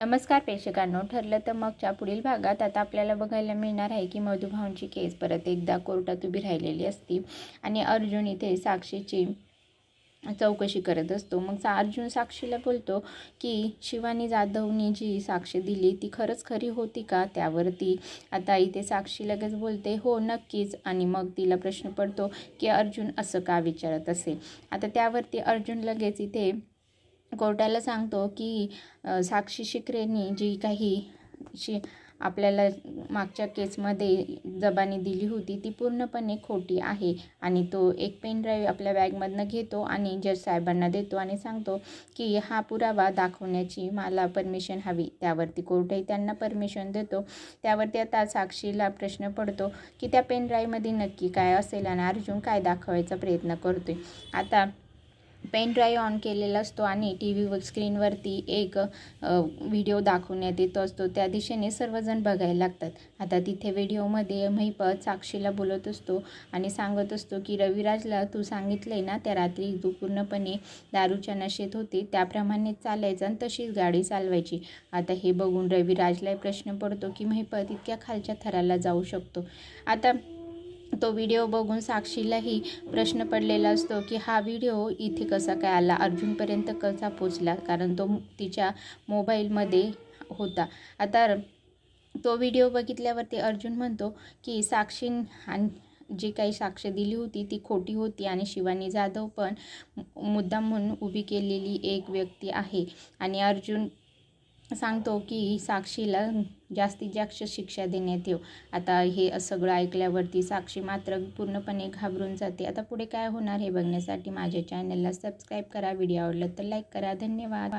नमस्कार प्रेक्षकांनो ठरलं तर मगच्या पुढील भागात आता आपल्याला बघायला मिळणार आहे की मधुभाऊंची केस परत एकदा कोर्टात उभी राहिलेली असती आणि अर्जुन इथे साक्षीची चौकशी करत असतो. मग सा अर्जुन साक्षीला बोलतो की शिवानी जाधवनी जी साक्षी दिली ती खरंच खरी होती का? त्यावरती आता इथे साक्षी लगेच बोलते हो नक्कीच. आणि मग तिला प्रश्न पडतो की अर्जुन असं का विचारत असेल आता त्यावरती अर्जुन लगेच इथे कोर्टाला सांगतो की साक्षी शिकरेनी जी काही शि आपल्याला मागच्या केसमध्ये जबानी दिली होती ती पूर्णपणे खोटी आहे. आणि तो एक पेन ड्राईव्ह आपल्या बॅगमधनं घेतो आणि जज साहेबांना देतो आणि सांगतो की हा पुरावा दाखवण्याची मला परमिशन हवी. त्यावरती कोर्टही त्यांना परमिशन देतो. त्यावरती आता साक्षीला प्रश्न पडतो की त्या पेन ड्राईव्हमध्ये नक्की काय असेल आणि अर्जुन काय दाखवायचा प्रयत्न करतोय? आता पेन ड्राईव्ह ऑन केलेला असतो आणि टी व्हीवर स्क्रीनवरती एक व्हिडिओ दाखवण्यात येतो असतो. त्या दिशेने सर्वजण बघायला लागतात. आता तिथे व्हिडिओमध्ये महिपत साक्षीला बोलत असतो आणि सांगत असतो की रविराजला तू सांगितलं आहे ना त्या रात्री तू पूर्णपणे दारूच्या नशेत होती त्याप्रमाणे चालायचं आणि तशीच गाडी चालवायची. आता हे बघून रविराजलाही प्रश्न पडतो की महिपत इतक्या खालच्या थराला जाऊ शकतो. आता तो व्हिडिओ बघून साक्षीलाही प्रश्न पडलेला असतो की हा व्हिडिओ इथे कसा काय आला? अर्जुनपर्यंत कसा पोचला? कारण तो तिच्या मोबाईलमध्ये होता. आता तो व्हिडिओ बघितल्यावरती अर्जुन म्हणतो की साक्षीन जी काही साक्ष दिली होती ती खोटी होती आणि शिवानी जाधव पण मुद्दाम म्हणून उभी केलेली एक व्यक्ती आहे. आणि अर्जुन सांगतो की साक्षीला जास्तीत जास्त शिक्षा देण्यात येऊ. आता हे सगळं ऐकल्यावरती साक्षी मात्र पूर्णपणे घाबरून जाते. आता पुढे काय होणार हे बघण्यासाठी माझ्या चॅनलला सबस्क्राईब करा. व्हिडिओ आवडला तर लाईक करा. धन्यवाद.